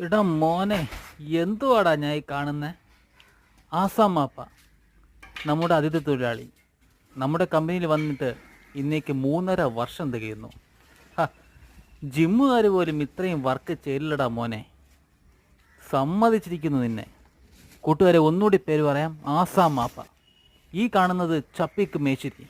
എടാ മോനെ എന്തുവാടാ ഞാൻ ഈ കാണുന്നത് ആസാം മാപ്പ നമ്മുടെ അതിഥി തൊഴിലാളി. നമ്മുടെ കമ്പനിയിൽ വന്നിട്ട് ഇന്നേക്ക് മൂന്നര വർഷം തികയുന്നു ജിമ്മുകാർ പോലും ഇത്രയും വർക്ക് ചെയ്യില്ലടാ മോനെ. സമ്മതിച്ചിരിക്കുന്നു നിന്നെ. കൂട്ടുകാരെ ഒന്നുകൂടി പേര് പറയാം. ആസാം മാപ്പ ഈ കാണുന്നത് ചപ്പിക്ക് മേശിരി.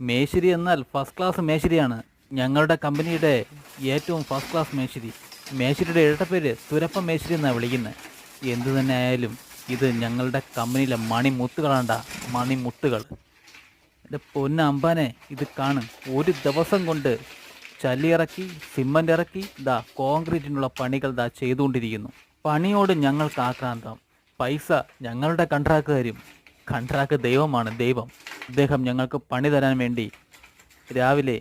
മേശിരി എന്നാൽ ഫസ്റ്റ് ക്ലാസ് മേശിരിയാണ്. ഞങ്ങളുടെ കമ്പനിയുടെ ഏറ്റവും ഫസ്റ്റ് ക്ലാസ് മേശിരി. മേശിരിയുടെ ഇരട്ടപ്പേര് തുരപ്പ മേശിരി എന്നാണ് വിളിക്കുന്നത് എന്തു തന്നെ ആയാലും ഇത് ഞങ്ങളുടെ കമ്പനിയിലെ മണിമുത്തുകളാണ്ട മണിമുത്തുകൾ. എന്റെ പൊന്ന അമ്പാനെ ഇത് കാണും. ഒരു ദിവസം കൊണ്ട് ചല്ലിയിറക്കി സിമന്റ് ഇറക്കി ദാ കോൺക്രീറ്റിനുള്ള പണികൾ ദാ ചെയ്തുകൊണ്ടിരിക്കുന്നു. പണിയോട് ഞങ്ങൾക്ക് ആക്രാന്തം. പൈസ ഞങ്ങളുടെ കൺട്രാക്ട് തരും ദൈവമാണ് ദൈവം. അദ്ദേഹം ഞങ്ങൾക്ക് പണി തരാൻ വേണ്ടി രാവിലെ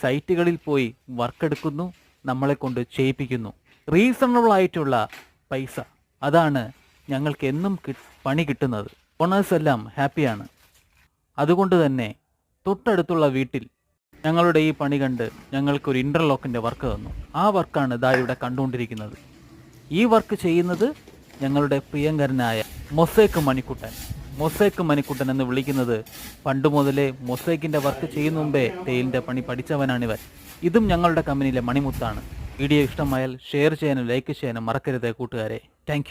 സൈറ്റുകളിൽ പോയി വർക്ക് എടുക്കുന്നു. നമ്മളെ കൊണ്ട് ചെയ്യിപ്പിക്കുന്നു. റീസണബിൾ ആയിട്ടുള്ള പൈസ. അതാണ് ഞങ്ങൾക്ക് എന്നും പണി കിട്ടുന്നത്. ഓണേഴ്സ് എല്ലാം ഹാപ്പിയാണ്. അതുകൊണ്ട് തന്നെ തൊട്ടടുത്തുള്ള വീട്ടിൽ ഞങ്ങളുടെ ഈ പണി കണ്ട് ഞങ്ങൾക്കൊരു ഇന്റർലോക്കിന്റെ വർക്ക് തന്നു. ആ വർക്കാണ് ഇതാ ഇവിടെ കണ്ടുകൊണ്ടിരിക്കുന്നത്. ഈ വർക്ക് ചെയ്യുന്നത് ഞങ്ങളുടെ പ്രിയങ്കരനായ മൊസേക്ക് മണിക്കുട്ടൻ. മൊസേക്ക് മണിക്കുട്ടൻ എന്ന് വിളിക്കുന്നത് പണ്ട് മുതലേ മൊസേക്കിന്റെ വർക്ക് ചെയ്യുന്ന മുമ്പേ തേയിലിന്റെ പണി പഠിച്ചവനാണിവൻ ഇതും ഞങ്ങളുടെ കമ്പനിയിലെ മണിമുത്താണ്. വീഡിയോ ഇഷ്ടമായാൽ ഷെയർ ചെയ്യാനും ലൈക്ക് ചെയ്യാനും മറക്കരുത് കൂട്ടുകാരെ. താങ്ക്